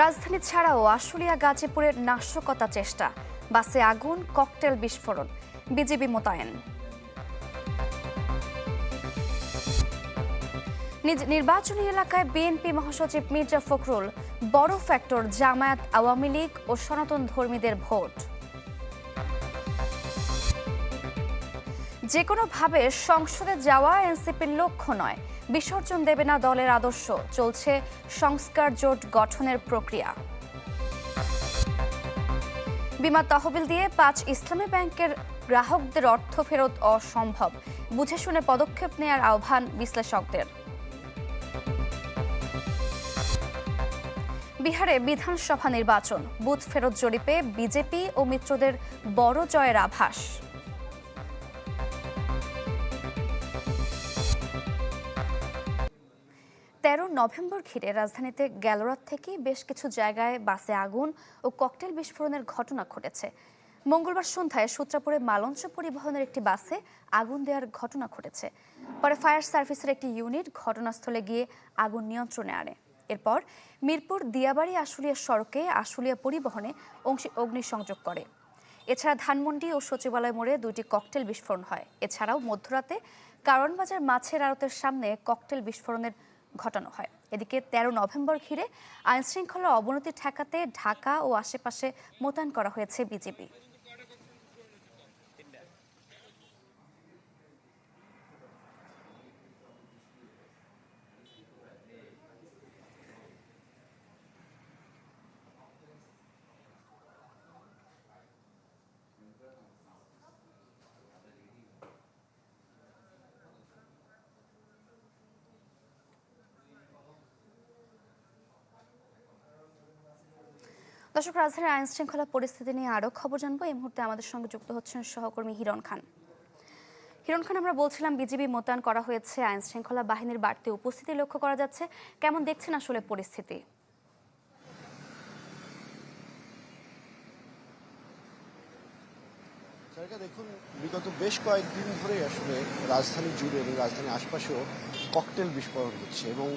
রাজধানী ছাড়াও আশুলিয়া, গাজীপুরের নাশকতা চেষ্টা। বাসে আগুন, ককটেল বিস্ফোরণ। বিজিবি মোতায়েন। নিজ নির্বাচনী এলাকায় বিএনপি মহাসচিব মির্জা ফখরুল বড় ফ্যাক্টর জামায়াত আওয়ামী লীগ ও সনাতন ধর্মীদের ভোট। যে কোনোভাবে সংসদে যাওয়া এনসিপির লক্ষ্য নয়। বিসর্জন দেবে না দলের আদর্শ। চলছে সংস্কার জোট গঠনের প্রক্রিয়া। বিমা তহবিল দিয়ে পাঁচ ইসলামী ব্যাংকের গ্রাহকদের অর্থ ফেরত অসম্ভব। বুঝে শুনে পদক্ষেপ নেয়ার আহ্বান বিশ্লেষকদের। বিহারে বিধানসভা নির্বাচন। বুথ ফেরত জরিপে বিজেপি ও মিত্রদের বড় জয়ের আভাস। তেরো নভেম্বর ঘিরে রাজধানীতে গ্যালোরাত থেকে বেশ কিছু জায়গায় বাসে আগুন ও ককটেল বিস্ফোরণের ঘটনা ঘটেছে। মঙ্গলবার সন্ধ্যায় সূত্রাপুরে মালঞ্চ পরিবহনের একটি বাসে আগুন দেওয়ার ঘটনা ঘটেছে। পরে ফায়ার সার্ভিসের একটি ইউনিট ঘটনাস্থলে গিয়ে আগুন নিয়ন্ত্রণে আনে। এরপর মিরপুর দিয়াবাড়ি আশুলিয়া সড়কে আশুলিয়া পরিবহনে অগ্নিসংযোগ করে। এছাড়া ধানমন্ডি ও সচিবালয় মোড়ে দুইটি ককটেল বিস্ফোরণ হয়। এছাড়াও মধ্যরাতে কারণবাজার মাছের আড়তের সামনে ককটেল বিস্ফোরণের ঘটানো হয়। এদিকে তেরো নভেম্বর ঘিরে আইনশৃঙ্খলার অবনতি ঠেকাতে ঢাকা ও আশেপাশে মোতায়েন করা হয়েছে বিজেপি। দর্শক, রাজধানীর আইন শৃঙ্খলা পরিস্থিতি নিয়ে আরও খবর জানব। এই মুহূর্তে আমাদের সঙ্গে যুক্ত হচ্ছেন সহকর্মী হিরণ খান। হিরণ খান, আমরা বলছিলাম বিজিবি মোতায়েন করা হয়েছে আইন শৃঙ্খলা বাহিনীর বাড়তি উপস্থিতি লক্ষ্য করা যাচ্ছে। কেমন দেখছেন আসলে পরিস্থিতি? দেখুন, বিগত বেশ কয়েকদিন ধরে আসলে রাজধানী জুড়ে এবং রাজধানীর আশপাশেও ককটেল বিস্ফোরণ হচ্ছে এবং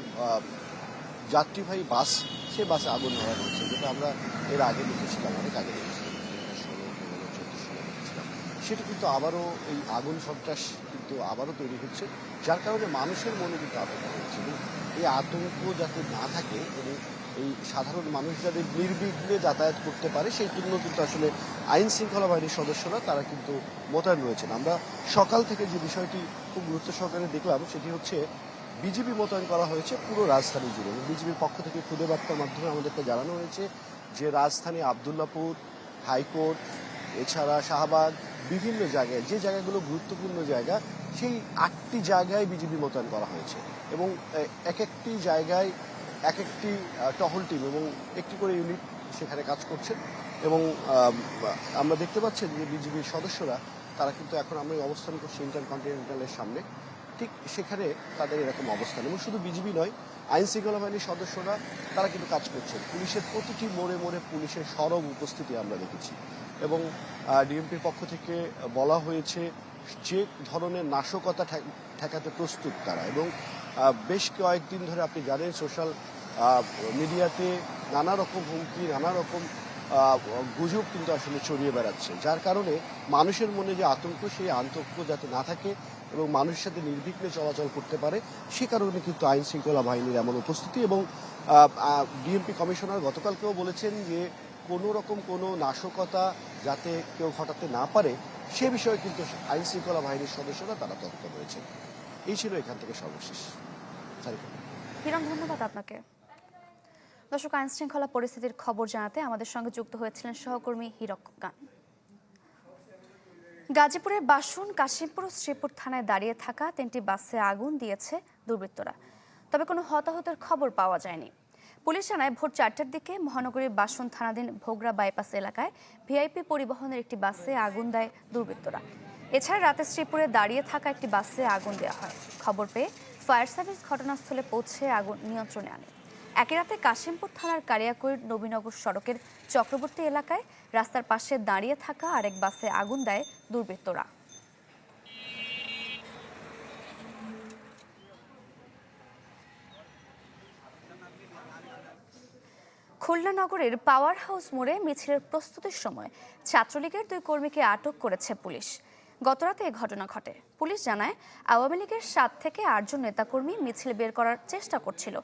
যাত্রীবাহী বাস সে বাসে আগুন ধরানো হচ্ছে যেটা আমরা এর আগে দেখেছিলাম, অনেক আগে সেটা কিন্তু আবারও এই আগুন সন্ত্রাস কিন্তু আবারও তৈরি হচ্ছে, যার কারণে মানুষের মনে কিন্তু আতঙ্ক হচ্ছে। এই আতঙ্ক যাতে না থাকে এবং এই সাধারণ মানুষ যাতে নির্বিঘ্নে যাতায়াত করতে পারে, সেই জন্য কিন্তু আসলে আইন শৃঙ্খলা বাহিনীর সদস্যরা তারা কিন্তু মোতায়েন রয়েছেন। আমরা সকাল থেকে যে বিষয়টি খুব গুরুত্ব সহকারে দেখলাম, সেটি হচ্ছে বিজিবি মোতায়েন করা হয়েছে পুরো রাজধানী জুড়ে। এবং বিজিবির পক্ষ থেকে খুদে বার্তার মাধ্যমে আমাদেরকে জানানো হয়েছে যে রাজধানী আবদুল্লাপুর, হাইকোর্ট, এছাড়া শাহবাগ, বিভিন্ন জায়গায়, যে জায়গাগুলো গুরুত্বপূর্ণ জায়গা, সেই আটটি জায়গায় বিজেপি মোতায়েন করা হয়েছে। এবং এক একটি জায়গায় এক একটি টহল টিম এবং একটি করে ইউনিট সেখানে কাজ করছেন। এবং আমরা দেখতে পাচ্ছি যে বিজিবির সদস্যরা, তারা কিন্তু এখন আমরা অবস্থান করছি ইন্টারকন্টিনেন্টালের সামনে। ঠিক সেখানে তাদের এরকম অবস্থান। এবং শুধু বিজিবি নয়, আইন শৃঙ্খলা বাহিনীর সদস্যরা তারা কিন্তু কাজ করছেন। পুলিশের প্রতিটি মোড়ে মোড়ে পুলিশের সরব উপস্থিতি আমরা দেখেছি। এবং ডিএমপির পক্ষ থেকে বলা হয়েছে যে ধরনের নাশকতা ঠেকাতে প্রস্তুত তারা। এবং বেশ কয়েকদিন ধরে আপনি জানেন, সোশ্যাল মিডিয়াতে নানা রকম হুমকি, নানা রকম গুজব কিন্তু আসলে ছড়িয়ে বেড়াচ্ছে। যার কারণে মানুষের মনে যে আতঙ্ক, সেই আতঙ্ক যাতে না থাকে এবং মানুষের সাথে নির্বিঘ্নে চলাচল করতে পারে, সে কারণে কিন্তু আইন শৃঙ্খলা বাহিনীর এমন উপস্থিতি এবং ডিএমপি কমিশনার গতকালকেও বলেছেন যে কোনো রকম কোনো নাশকতা যাতে কেউ ঘটাতে না পারে, সে বিষয়ে কিন্তু আইন শৃঙ্খলা বাহিনীর সদস্যরা তারা তৎপর রয়েছে এই ছিল এখান থেকে সর্বশেষ। ধন্যবাদ আপনাকে। দর্শক, আইন শৃঙ্খলা পরিস্থিতির খবর জানাতে আমাদের সঙ্গে যুক্ত হয়েছিলেন সহকর্মী হিরক গান। গাজীপুরের বাসন, কাশিমপুর শ্রীপুর থানায় দাঁড়িয়ে থাকা তিনটি বাসে আগুন দিয়েছে দুর্বৃত্তরা। তবে কোনো হতাহতের খবর পাওয়া যায়নি। পুলিশ জানায়, ভোর চারটার দিকে মহানগরীর বাসন থানাধীন ভোগড়া বাইপাস এলাকায় ভিআইপি পরিবহনের একটি বাসে আগুন দেয় দুর্বৃত্তরা। এছাড়া রাতে শ্রীপুরে দাঁড়িয়ে থাকা একটি বাসে আগুন দেওয়া হয়। খবর পেয়ে ফায়ার সার্ভিস ঘটনাস্থলে পৌঁছে আগুন নিয়ন্ত্রণে আনে। একই রাতে কাশিমপুর থানার কালিয়াকৈর নবীনগর সড়কের চক্রবর্তী এলাকায় রাস্তার পাশে দাঁড়িয়ে থাকা আরেক বাসে আগুন দেয় দুর্বৃত্তরা। খুলনা নগরের পাওয়ার হাউস মোড়ে মিছিলের প্রস্তুতির সময় ছাত্রলীগের দুই কর্মীকে আটক করেছে পুলিশ। গতরাতে এই ঘটনা ঘটে। পুলিশ জানায়, আওয়ামী লীগের সাত থেকে আটজন নেতাকর্মী মিছিল বের করার চেষ্টা করছিল।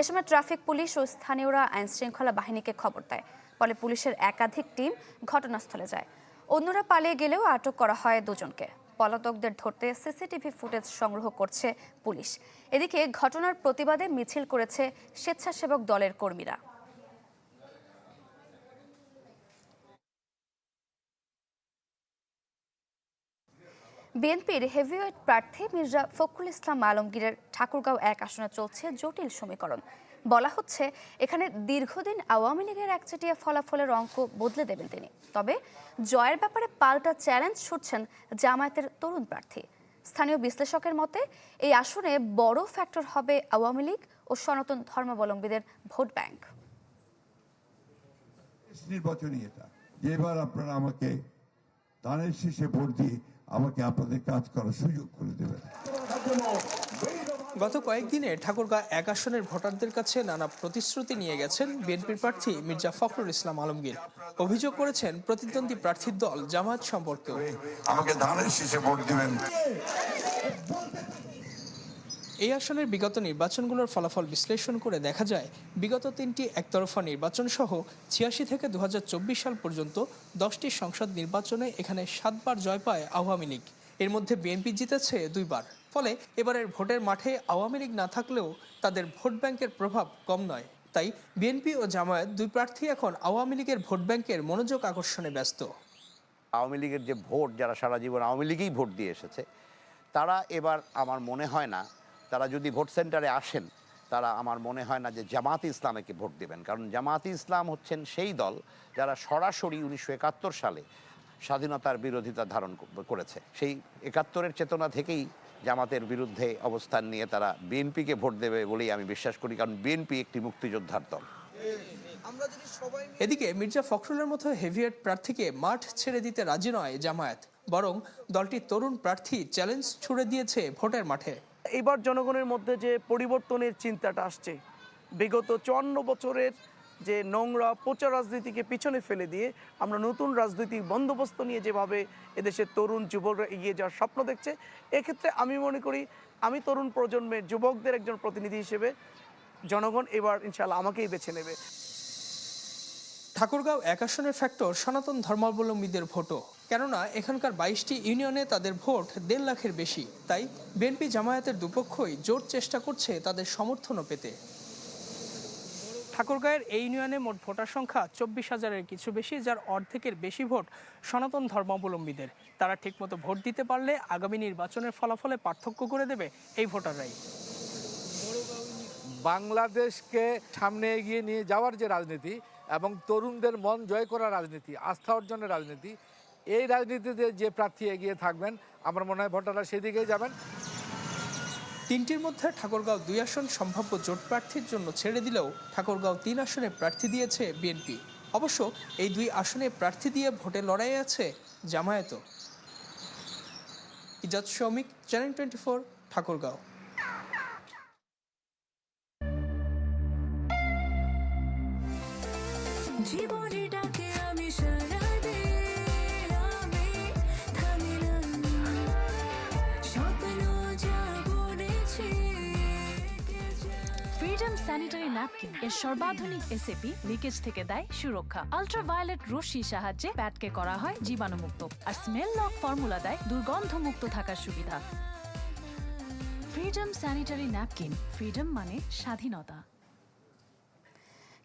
এ সময় ট্রাফিক পুলিশ ও স্থানীয়রা আইনশৃঙ্খলা বাহিনীকে খবর দেয়। ফলে পুলিশের একাধিক টিম ঘটনাস্থলে যায়। অন্যরা পালিয়ে গেলেও আটক করা হয় দুজনকে। পলাতকদের ধরতে সিসিটিভি ফুটেজ সংগ্রহ করছে পুলিশ। এদিকে ঘটনার প্রতিবাদে মিছিল করেছে স্বেচ্ছাসেবক দলের কর্মীরা। বিএনপির হেভিওয়েট প্রার্থী মির্জা ফখরুল ইসলাম আলমগীরের ঠাকুরগাঁও এক আসনে চলছে জটিল সমীকরণ। বলা হচ্ছে, এখানে দীর্ঘদিন আওয়ামী লীগের একচেটিয়া ফলাফলের অঙ্ক বদলে দেবেন তিনি। তবে জয়ের ব্যাপারে পাল্টা চ্যালেঞ্জ ছুটছেন জামায়াতের তরুণ প্রার্থী। স্থানীয় বিশ্লেষকের মতে, এই আসনে বড় ফ্যাক্টর হবে আওয়ামী লীগ ও সনাতন ধর্মাবলম্বীদের ভোট ব্যাংক। নির্বাচনী এটা এবার আপনারা আমাকে ধানের শীষে ভোট দিয়ে আমাকে আপনাদের কাজ করার সুযোগ করে দেবেন। গত কয়েকদিনে ঠাকুরগাঁ এক আসনের ভোটারদের কাছে নানা প্রতিশ্রুতি নিয়ে গেছেন বিএনপির প্রার্থী মির্জা ফখরুল ইসলাম আলমগীর। অভিযোগ করেছেন প্রতিদ্বন্দ্বী প্রার্থীর দল জামায়াত সম্পর্কে আমাকে ধানের শীষে ভোট দিবেন। এই আসনের বিগত নির্বাচনগুলোর ফলাফল বিশ্লেষণ করে দেখা যায়, বিগত তিনটি একতরফা নির্বাচন সহ ছিয়াশি থেকে দু হাজার চব্বিশ সাল পর্যন্ত দশটি সংসদ নির্বাচনে এখানে সাতবার জয় পায় আওয়ামী লীগ। এর মধ্যে বিএনপি জিতেছে দুইবার। ফলে এবারের ভোটের মাঠে আওয়ামী লীগ না থাকলেও তাদের ভোট ব্যাংকের প্রভাব কম নয়। তাই বিএনপি ও জামায়াত দুই প্রার্থী এখন আওয়ামী লীগের ভোট ব্যাংকের মনোযোগ আকর্ষণে ব্যস্ত। আওয়ামী লীগের যে ভোট, যারা সারা জীবন আওয়ামী লীগেই ভোট দিয়ে এসেছে, তারা এবার আমার মনে হয় না তারা যদি ভোট সেন্টারে আসেন, তারা আমার মনে হয় না যে জামাত ইসলামেকে ভোট দেবেন। কারণ জামাত ইসলাম হচ্ছেন সেই দল যারা সরাসরি উনিশশো একাত্তর সালে স্বাধীনতার বিরোধিতা ধারণ করেছে। সেই একাত্তরের চেতনা থেকেই জামাতের বিরুদ্ধে অবস্থান নিয়ে তারা বিএনপিকে ভোট দেবে বলেই আমি বিশ্বাস করি, কারণ বিএনপি একটি মুক্তিযোদ্ধার দল। এদিকে মির্জা ফখরুলের মতো হেভিয়েট প্রার্থীকে মাঠ ছেড়ে দিতে রাজি নয় জামায়াত, বরং দলটির তরুণ প্রার্থী চ্যালেঞ্জ ছুড়ে দিয়েছে ভোটের মাঠে। এবার জনগণের মধ্যে যে পরিবর্তনের চিন্তাটা আসছে, বিগত চুয়ান্ন বছরের যে নোংরা পচা রাজনীতিকে পিছনে ফেলে দিয়ে আমরা নতুন রাজনৈতিক বন্দোবস্ত নিয়ে যেভাবে এদেশের তরুণ যুবকরা এগিয়ে যাওয়ার স্বপ্ন দেখছে, এক্ষেত্রে আমি মনে করি আমি তরুণ প্রজন্মের যুবকদের একজন প্রতিনিধি হিসেবে জনগণ এবার ইনশাল্লাহ আমাকেই বেছে নেবে। ঠাকুরগাঁও এক আসনের ফ্যাক্টর সনাতন ধর্মাবলম্বীদের ভোটও। কেননা এখানকার বাইশটি ইউনিয়নে তাদের ভোট দেড় লাখের বেশি। তাই বিএনপি জামায়াতের দুপক্ষই জোর চেষ্টা করছে তাদের সমর্থনও পেতে। ঠাকুরগাঁয়ের এই ইউনিয়নে মোট ভোটার সংখ্যা চব্বিশ হাজারের কিছু বেশি, যার অর্ধেকের বেশি ভোট সনাতন ধর্মাবলম্বীদের। তারা ঠিকমতো ভোট দিতে পারলে আগামী নির্বাচনের ফলাফলে পার্থক্য করে দেবে এই ভোটাররাই। বাংলাদেশকে সামনে এগিয়ে নিয়ে যাওয়ার যে রাজনীতি এবং তরুণদের মন জয় করার রাজনীতি, আস্থা অর্জনের রাজনীতি এই রাজনীতিতে যে প্রার্থী এগিয়ে থাকবেন আমার মনে হয় ভোটাররা সেদিকেই যাবেন। তিনটির মধ্যে ঠাকুরগাঁও দুই আসন সম্ভাব্য জোট প্রার্থীর জন্য ছেড়ে দিলেও ঠাকুরগাঁও তিন আসনে প্রার্থী দিয়েছে বিএনপি। অবশ্য এই দুই আসনে প্রার্থী দিয়ে ভোটে লড়াই আছে জামায়াতও। ইজাজ শ্রমিক চ্যানেল টোয়েন্টি ফোর ঠাকুরগাঁও। জীবনে ডাকে স্যানিটারি ন্যাপকিন এর সর্বাধুনিক এসএপি লিকেজ থেকে দেয় সুরক্ষা। আলট্রাভায়োলেট রশ্মির সাহায্যে প্যাডকে করা হয় জীবাণুমুক্ত। আর স্মেল লক ফর্মুলা দেয় দুর্গন্ধমুক্ত থাকার সুবিধা। ফ্রিডম স্যানিটারি ন্যাপকিন ফ্রিডম মানে স্বাধীনতা।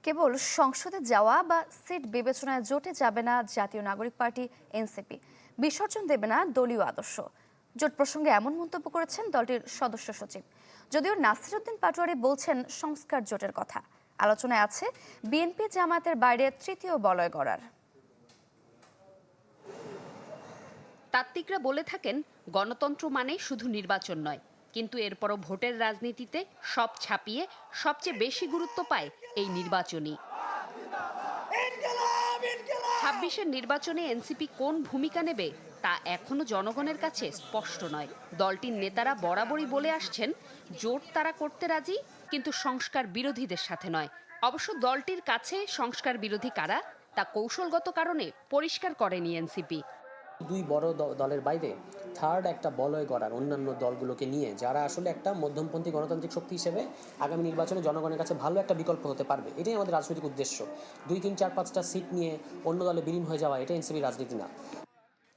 কেবল সংসদে যাওয়া বা সিট বিবেচনায় জোটে যাবে না জাতীয় নাগরিক পার্টি, এনসিপি। বিসর্জন দেবে না দলীয় আদর্শ। জোট প্রসঙ্গে এমন মন্তব্য করেছেন দলটির সদস্য সচিব। যদিও নাসিরুদ্দিন পাটোয়ারি বলছেন সংস্কার জোটের কথা। আলোচনায় আছে বিএনপি জামাতের বাইরে তৃতীয় বলয় গড়ার। তাত্ত্বিকরা বলে থাকেন গণতন্ত্র মানে শুধু নির্বাচন নয় কিন্তু এরপরও ভোটের রাজনীতিতে সব ছাপিয়ে সবচেয়ে বেশি গুরুত্ব পায় এই নির্বাচনই। ছাব্বিশের নির্বাচনে এনসিপি কোন ভূমিকা নেবে তা এখনও জনগণের কাছে স্পষ্ট নয়। দলটির নেতারা বরাবরই বলে আসছেন, জোট তারা করতে রাজি, কিন্তু সংস্কার বিরোধীদের সাথে নয়। অবশ্য দলটির কাছে সংস্কার বিরোধী কারা, তা কৌশলগত কারণে পরিষ্কার করেনি এনসিপি। দুই বড় দলের বাইরে থার্ড একটা বলয় করার অন্যান্য দলগুলোকে নিয়ে যারা আসলে একটা মধ্যমপন্থী গণতান্ত্রিক শক্তি হিসেবে আগামী নির্বাচনে জনগণের কাছে ভালো একটা বিকল্প হতে পারবে, এটাই আমাদের রাজনৈতিক উদ্দেশ্য। দুই তিন চার পাঁচটা সিট নিয়ে অন্য দলে বিলীন হয়ে যাওয়া, এটা এনসিপি রাজনীতি না।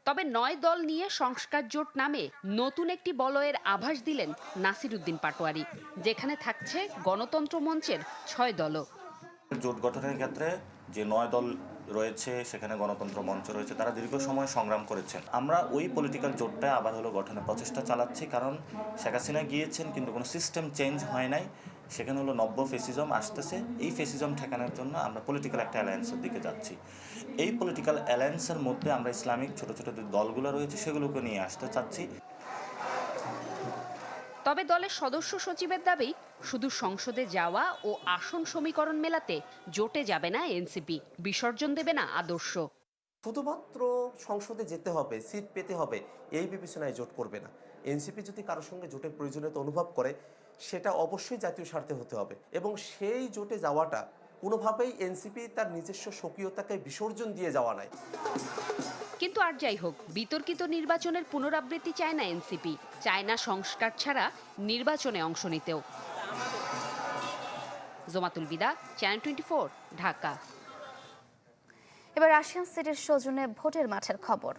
তবে নয় দল নিয়ে সংস্কার জোট নামে নতুন একটি বলয়ের আভাস দিলেন নাসিরুদ্দিন পাটোয়ারি, যেখানে থাকছে গণতন্ত্র মঞ্চের ছয় দলও। জোট গঠনের ক্ষেত্রে যে নয় দল রয়েছে, সেখানে গণতন্ত্র মঞ্চ রয়েছে, তারা দীর্ঘ সময় সংগ্রাম করেছেন। আমরা ওই পলিটিক্যাল জোটটা আবার হলো গঠনের প্রচেষ্টা চালাচ্ছি, কারণ শেখ হাসিনা গিয়েছেন, কিন্তু কোনো সিস্টেম চেঞ্জ হয় নাই। সেখানে হলো নব্য ফেসিজম আসতেছে। এই ফেসিজম ঠেকানোর জন্য আমরা পলিটিক্যাল একটা অ্যালায়েন্সের দিকে যাচ্ছি। এই পলিটিক্যাল অ্যালায়েন্সের মধ্যে আমরা ইসলামিক ছোট ছোট যে দলগুলো রয়েছে সেগুলোকে নিয়ে আসতে চাচ্ছি। তবে দলের সদস্য সচিবের দাবি শুধু সংসদে যাওয়া ও আসন সমীকরণ মেলাতে জোটে যাবে না এনসিপি বিসর্জন দেবে না আদর্শ। শুধুমাত্র সংসদে যেতে হবে সিট পেতে হবে এই বিবেচনায় জোট করবে না। এনসিপি যদি কারোর সঙ্গে জোটের প্রয়োজনীয়তা অনুভব করে সেটা অবশ্যই জাতীয় স্বার্থে হতে হবে। এবং সেই জোটে যাওয়াটা কোনোভাবেই এনসিপি তার নিজস্ব স্বকীয়তাকে বিসর্জন দিয়ে যাওয়া নাই। কিন্তু আর যাই হোক বিতর্কিত নির্বাচনের পুনরাবৃত্তি চায় না এনসিপি। চায় না সংস্কার ছাড়া নির্বাচনে অংশ নিতেও। জোমাতুল বিদা চ্যানেল টোয়েন্টি ঢাকা। এবার রাশিয়ান সিটির সৌজন্যে ভোটের মাঠের খবর।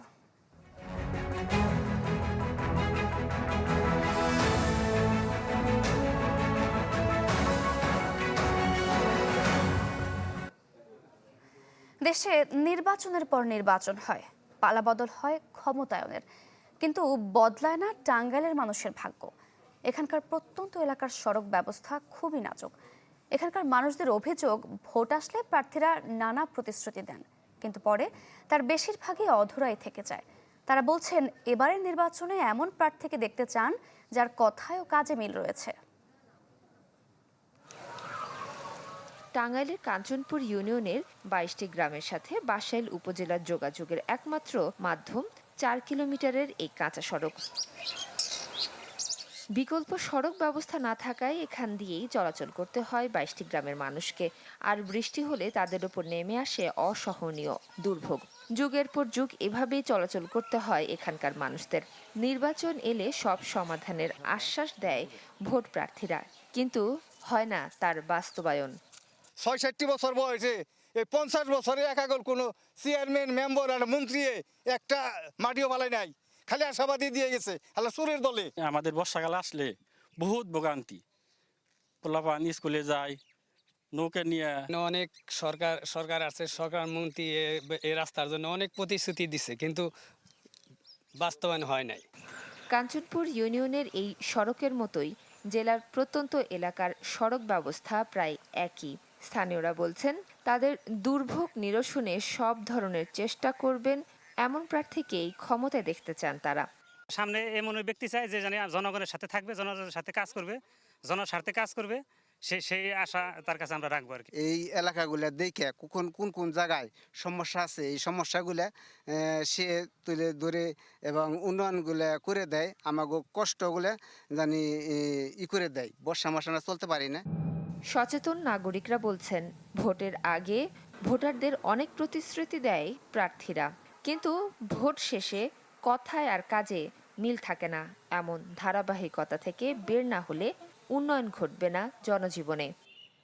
দেশে নির্বাচনের পর নির্বাচন হয় পালাবদল হয় ক্ষমতায়নের। কিন্তু বদলায় না টাঙ্গাইলের মানুষের ভাগ্য। এখানকার প্রত্যন্ত এলাকার সড়ক ব্যবস্থা খুবই নাজুক। এখানকার মানুষদের অভিযোগ, ভোট আসলে প্রার্থীরা নানা প্রতিশ্রুতি দেন, কিন্তু পরে তার বেশিরভাগই অধরাই থেকে যায়। তারা বলছেন, এবারের নির্বাচনে এমন প্রার্থীকে দেখতে চান যার কথায় ও কাজে মিল রয়েছে। টাঙ্গাইলের কাঞ্চনপুর ইউনিয়নের বাইশটি গ্রামের সাথে বাসাইল উপজেলার যোগাযোগের একমাত্র মাধ্যম চার কিলোমিটারের এই কাঁচা সড়ক। বিকল্প সড়ক ব্যবস্থা না থাকায় এখান দিয়েই চলাচল করতে হয় বাইশটি গ্রামের মানুষকে। আর বৃষ্টি হলে তাদের উপর নেমে আসে অসহনীয় দুর্ভোগ। যুগের পর যুগ এভাবেই চলাচল করতে হয় এখানকার মানুষদের। নির্বাচন এলে সব সমাধানের আশ্বাস দেয় ভোট প্রার্থীরা। কিন্তু হয় না তার বাস্তবায়ন। ছয়ষট্টি বছর বয়সে এই পঞ্চাশ বছরে একাগল কোনো চেয়ারম্যান মেম্বার আর মন্ত্রী একটা মাটিও বালাই নাই। খালি আশাবাদী দিয়ে গেছে আল্লাহ সুরের দলে। আমাদের বর্ষাকাল আসলে বহুত ভোগান্তি। পোলাপান স্কুলে যায় নৌকে নিয়ে অনেক সরকার সরকার আছে সরকার মন্ত্রী এ- এই রাস্তার জন্য অনেক প্রতিশ্রুতি দিছে কিন্তু বাস্তবায়ন হয় নাই। কাঞ্চনপুর ইউনিয়নের এই সড়কের মতোই জেলার প্রত্যন্ত এলাকার সড়ক ব্যবস্থা প্রায় একই। স্থানীয়রা বলছেন তাদের দুর্ভোগ নিরসনে সব ধরনের চেষ্টা করবেন এমন প্রার্থীকেই ক্ষমতায় দেখতে চান তারা। সামনে এমন ব্যক্তি চায় যে জানি জনগণের সাথে থাকবে জনগণের সাথে কাজ করবে জনস্বার্থে কাজ করবে সে সেই আশা তার কাছে আমরা রাখব আর কি। এই এলাকাগুলা দেখে কোন কোন কোন জায়গায় সমস্যা আছে? এই সমস্যাগুলা সে তুলে ধরে এবং উন্নয়নগুলা করে দেয় আমাকে কষ্টগুলা জানি ই করে দেয়। বর্ষা মশানা চলতে পারি না। সচেতন নাগরিকরা বলছেন, ভোটের আগে ভোটারদের অনেক প্রতিশ্রুতি দেয় প্রার্থীরা। কিন্তু ভোট শেষে কথায় আর কাজে মিল থাকে না। এমন ধারাবাহিকতা থেকে বের না হলে উন্নয়ন ঘটবে না জনজীবনে।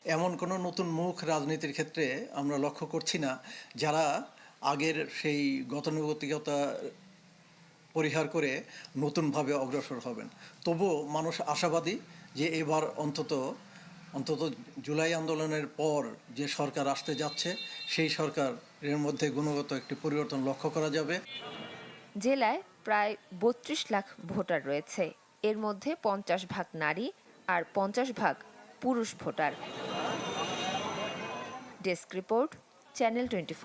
এমন কোনো নতুন মুখ রাজনীতির ক্ষেত্রে আমরা লক্ষ্য করছি না, যারা আগের সেই গতানুগতিকতা পরিহার করে নতুনভাবে অগ্রসর হবেন। তবুও মানুষ আশাবাদী যে এবার অন্তত অন্তত জুলাই আন্দোলনের পর যে সরকার আসতে যাচ্ছে, সেই সরকারের মধ্যে গুণগত একটি পরিবর্তন লক্ষ্য করা যাবে। জেলায় প্রায় বত্রিশ লাখ ভোটার রয়েছে। এর মধ্যে পঞ্চাশ ভাগ নারী আর পঞ্চাশ ভাগ পুরুষ voter. Desk report, channel twenty